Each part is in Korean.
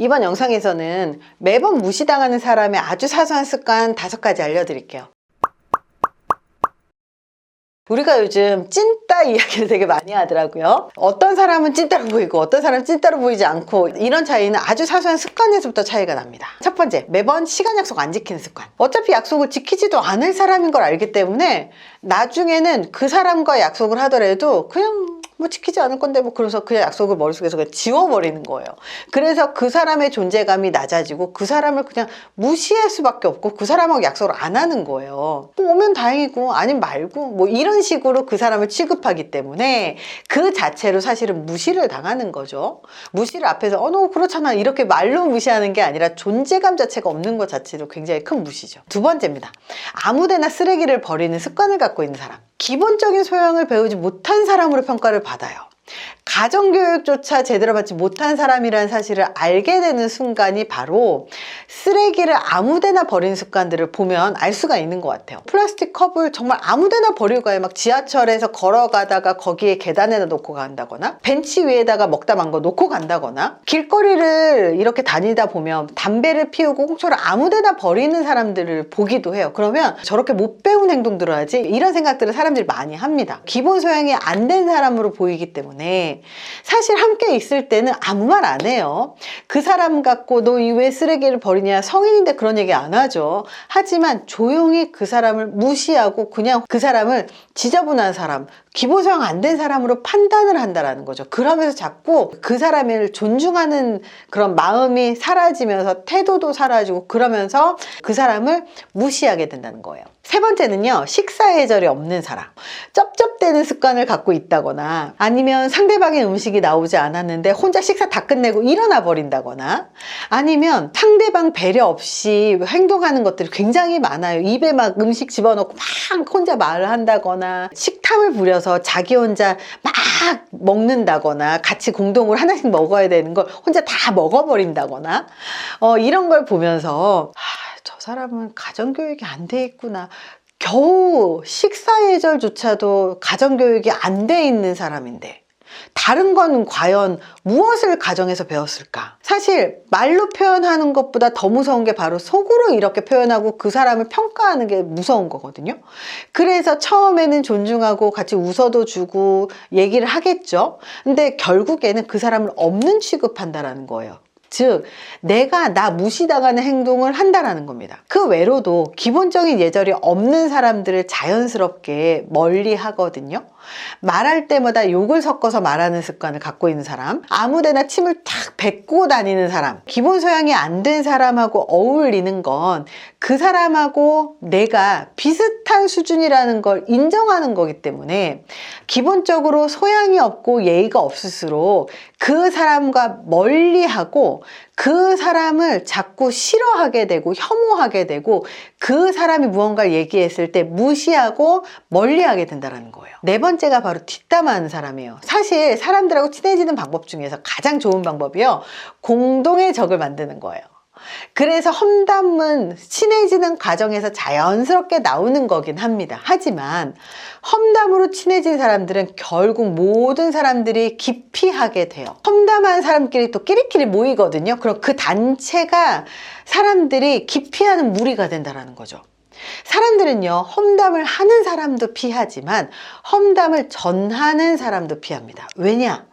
이번 영상에서는 매번 무시당하는 사람의 아주 사소한 습관 다섯 가지 알려드릴게요. 우리가 요즘 찐따 이야기를 되게 많이 하더라고요. 어떤 사람은 찐따로 보이고 어떤 사람은 찐따로 보이지 않고 이런 차이는 아주 사소한 습관에서부터 차이가 납니다. 첫 번째, 매번 시간 약속 안 지키는 습관. 어차피 약속을 지키지도 않을 사람인 걸 알기 때문에 나중에는 그 사람과 약속을 하더라도 그냥 뭐 지키지 않을 건데 뭐 그래서 그냥 약속을 머릿속에서 그냥 지워버리는 거예요. 그래서 그 사람의 존재감이 낮아지고 그 사람을 그냥 무시할 수밖에 없고 그 사람하고 약속을 안 하는 거예요. 뭐 오면 다행이고 아니면 말고 뭐 이런 식으로 그 사람을 취급하기 때문에 그 자체로 사실은 무시를 당하는 거죠. 무시를 앞에서 어, 너 그렇잖아 이렇게 말로 무시하는 게 아니라 존재감 자체가 없는 것 자체도 굉장히 큰 무시죠. 두 번째입니다. 아무데나 쓰레기를 버리는 습관을 갖고 있는 사람. 기본적인 소양을 배우지 못한 사람으로 평가를 받아요. 가정교육조차 제대로 받지 못한 사람이라는 사실을 알게 되는 순간이 바로 쓰레기를 아무데나 버리는 습관들을 보면 알 수가 있는 것 같아요. 플라스틱 컵을 정말 아무데나 버리고 가요. 막 지하철에서 걸어가다가 거기에 계단에다 놓고 간다거나 벤치 위에다가 먹다 만 거 놓고 간다거나 길거리를 이렇게 다니다 보면 담배를 피우고 홍초를 아무데나 버리는 사람들을 보기도 해요. 그러면 저렇게 못 배운 행동들을 하지 이런 생각들을 사람들이 많이 합니다. 기본 소양이 안 된 사람으로 보이기 때문에 사실 함께 있을 때는 아무 말 안 해요. 그 사람 갖고 너 왜 쓰레기를 버리냐 성인인데 그런 얘기 안 하죠. 하지만 조용히 그 사람을 무시하고 그냥 그 사람을 지저분한 사람, 소양 안된 사람으로 판단을 한다라는 거죠. 그러면서 자꾸 그 사람을 존중하는 그런 마음이 사라지면서 태도도 사라지고 그러면서 그 사람을 무시하게 된다는 거예요. 세 번째는요, 식사 예절이 없는 사람. 쩝쩝대는 습관을 갖고 있다거나 아니면 상대방 의 음식이 나오지 않았는데 혼자 식사 다 끝내고 일어나 버린다거나 아니면 상대방 배려 없이 행동하는 것들이 굉장히 많아요. 입에 막 음식 집어넣고 막 혼자 말을 한다거나 식탐을 부려서 자기 혼자 막 먹는다거나 같이 공동으로 하나씩 먹어야 되는 걸 혼자 다 먹어버린다거나 어, 이런 걸 보면서 아, 저 사람은 가정교육이 안 돼 있구나. 겨우 식사 예절조차도 가정교육이 안 돼 있는 사람인데 다른 거는 과연 무엇을 가정에서 배웠을까? 사실 말로 표현하는 것보다 더 무서운 게 바로 속으로 이렇게 표현하고 그 사람을 평가하는 게 무서운 거거든요. 그래서 처음에는 존중하고 같이 웃어도 주고 얘기를 하겠죠. 근데 결국에는 그 사람을 없는 취급한다라는 거예요. 즉, 내가 나 무시당하는 행동을 한다라는 겁니다. 그 외로도 기본적인 예절이 없는 사람들을 자연스럽게 멀리 하거든요. 말할 때마다 욕을 섞어서 말하는 습관을 갖고 있는 사람, 아무데나 침을 탁 뱉고 다니는 사람, 기본 소양이 안 된 사람하고 어울리는 건 그 사람하고 내가 비슷한 수준이라는 걸 인정하는 거기 때문에 기본적으로 소양이 없고 예의가 없을수록 그 사람과 멀리 하고 그 사람을 자꾸 싫어하게 되고 혐오하게 되고 그 사람이 무언가를 얘기했을 때 무시하고 멀리하게 된다는 거예요. 네 번째가 바로 뒷담화하는 사람이에요. 사실 사람들하고 친해지는 방법 중에서 가장 좋은 방법이요. 공동의 적을 만드는 거예요. 그래서 험담은 친해지는 과정에서 자연스럽게 나오는 거긴 합니다. 하지만 험담으로 친해진 사람들은 결국 모든 사람들이 기피하게 돼요. 험담한 사람끼리 또 끼리끼리 모이거든요. 그럼 그 단체가 사람들이 기피하는 무리가 된다는 거죠. 사람들은요, 험담을 하는 사람도 피하지만 험담을 전하는 사람도 피합니다. 왜냐?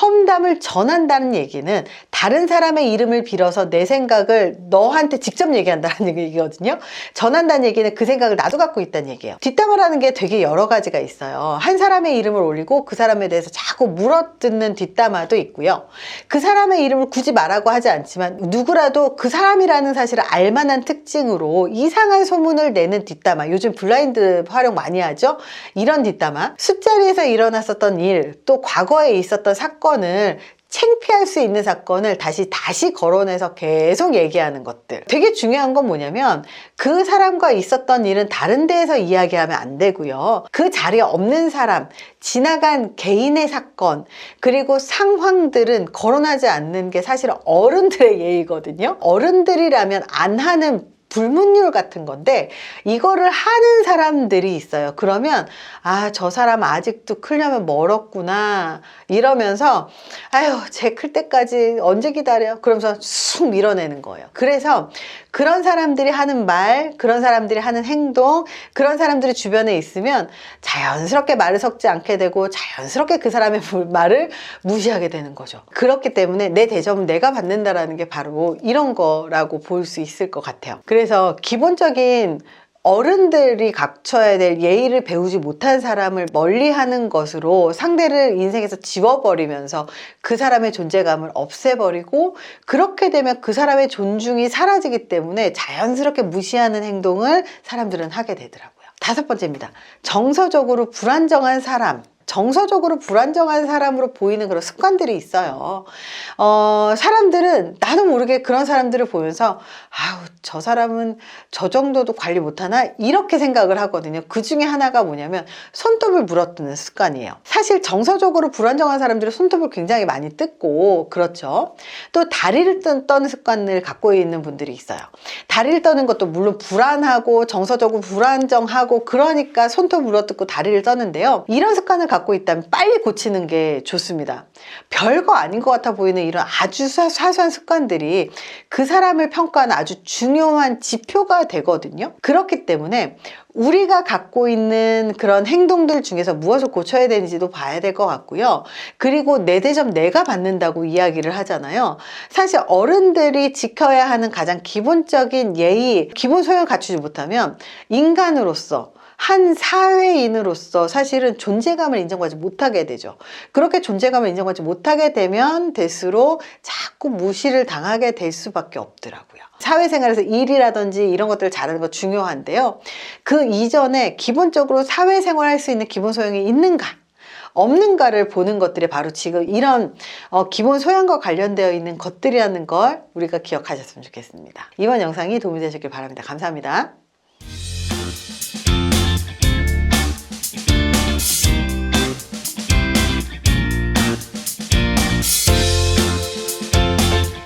험담을 전한다는 얘기는 다른 사람의 이름을 빌어서 내 생각을 너한테 직접 얘기한다는 얘기거든요. 전한다는 얘기는 그 생각을 나도 갖고 있다는 얘기예요. 뒷담화라는 게 되게 여러 가지가 있어요. 한 사람의 이름을 올리고 그 사람에 대해서 자꾸 물어뜯는 뒷담화도 있고요. 그 사람의 이름을 굳이 말하고 하지 않지만 누구라도 그 사람이라는 사실을 알만한 특징으로 이상한 소문을 내는 뒷담화. 요즘 블라인드 활용 많이 하죠? 이런 뒷담화. 술자리에서 일어났었던 일, 또 과거에 있었던 사건을 창피할 수 있는 사건을 다시 다시 거론해서 계속 얘기하는 것들. 되게 중요한 건 뭐냐면 그 사람과 있었던 일은 다른 데에서 이야기하면 안 되고요. 그 자리에 없는 사람, 지나간 개인의 사건, 그리고 상황들은 거론하지 않는 게 사실 어른들의 예의거든요. 어른들이라면 안 하는 불문율 같은 건데 이거를 하는 사람들이 있어요. 그러면 아, 저 사람 아직도 크려면 멀었구나 이러면서 아유, 쟤클 때까지 언제 기다려? 그러면서 쑥 밀어내는 거예요. 그래서 그런 사람들이 하는 말, 그런 사람들이 하는 행동, 그런 사람들이 주변에 있으면 자연스럽게 말을 섞지 않게 되고 자연스럽게 그 사람의 말을 무시하게 되는 거죠. 그렇기 때문에 내 대접은 내가 받는다라는 게 바로 이런 거라고 볼 수 있을 것 같아요. 그래서 기본적인 어른들이 갖춰야 될 예의를 배우지 못한 사람을 멀리 하는 것으로 상대를 인생에서 지워버리면서 그 사람의 존재감을 없애버리고 그렇게 되면 그 사람의 존중이 사라지기 때문에 자연스럽게 무시하는 행동을 사람들은 하게 되더라고요. 다섯 번째입니다. 정서적으로 불안정한 사람. 정서적으로 불안정한 사람으로 보이는 그런 습관들이 있어요. 어, 사람들은 나도 모르게 그런 사람들을 보면서 아우, 저 사람은 저 정도도 관리 못하나? 이렇게 생각을 하거든요. 그 중에 하나가 뭐냐면 손톱을 물어뜯는 습관이에요. 사실 정서적으로 불안정한 사람들은 손톱을 굉장히 많이 뜯고, 그렇죠. 또 다리를 떤- 떠는 습관을 갖고 있는 분들이 있어요. 다리를 떠는 것도 물론 불안하고 정서적으로 불안정하고 그러니까 손톱 물어뜯고 다리를 떠는데요. 이런 습관을 갖고 있다면 빨리 고치는 게 좋습니다. 별거 아닌 것 같아 보이는 이런 아주 사- 사소한 습관들이 그 사람을 평가하는 아주 중요한 지표가 되거든요. 그렇기 때문에 우리가 갖고 있는 그런 행동들 중에서 무엇을 고쳐야 되는지도 봐야 될 것 같고요. 그리고 내 대접 내가 받는다고 이야기를 하잖아요. 사실 어른들이 지켜야 하는 가장 기본적인 예의, 기본 소양을 갖추지 못하면 인간으로서 한 사회인으로서 사실은 존재감을 인정받지 못하게 되죠. 그렇게 존재감을 인정받지 못하게 되면 될수록 자꾸 무시를 당하게 될 수밖에 없더라고요. 사회생활에서 일이라든지 이런 것들을 잘하는 거 중요한데요. 그 이전에 기본적으로 사회생활 할 수 있는 기본 소양이 있는가? 없는가를 보는 것들이 바로 지금 이런 어, 기본 소양과 관련되어 있는 것들이라는 걸 우리가 기억하셨으면 좋겠습니다. 이번 영상이 도움이 되셨길 바랍니다. 감사합니다.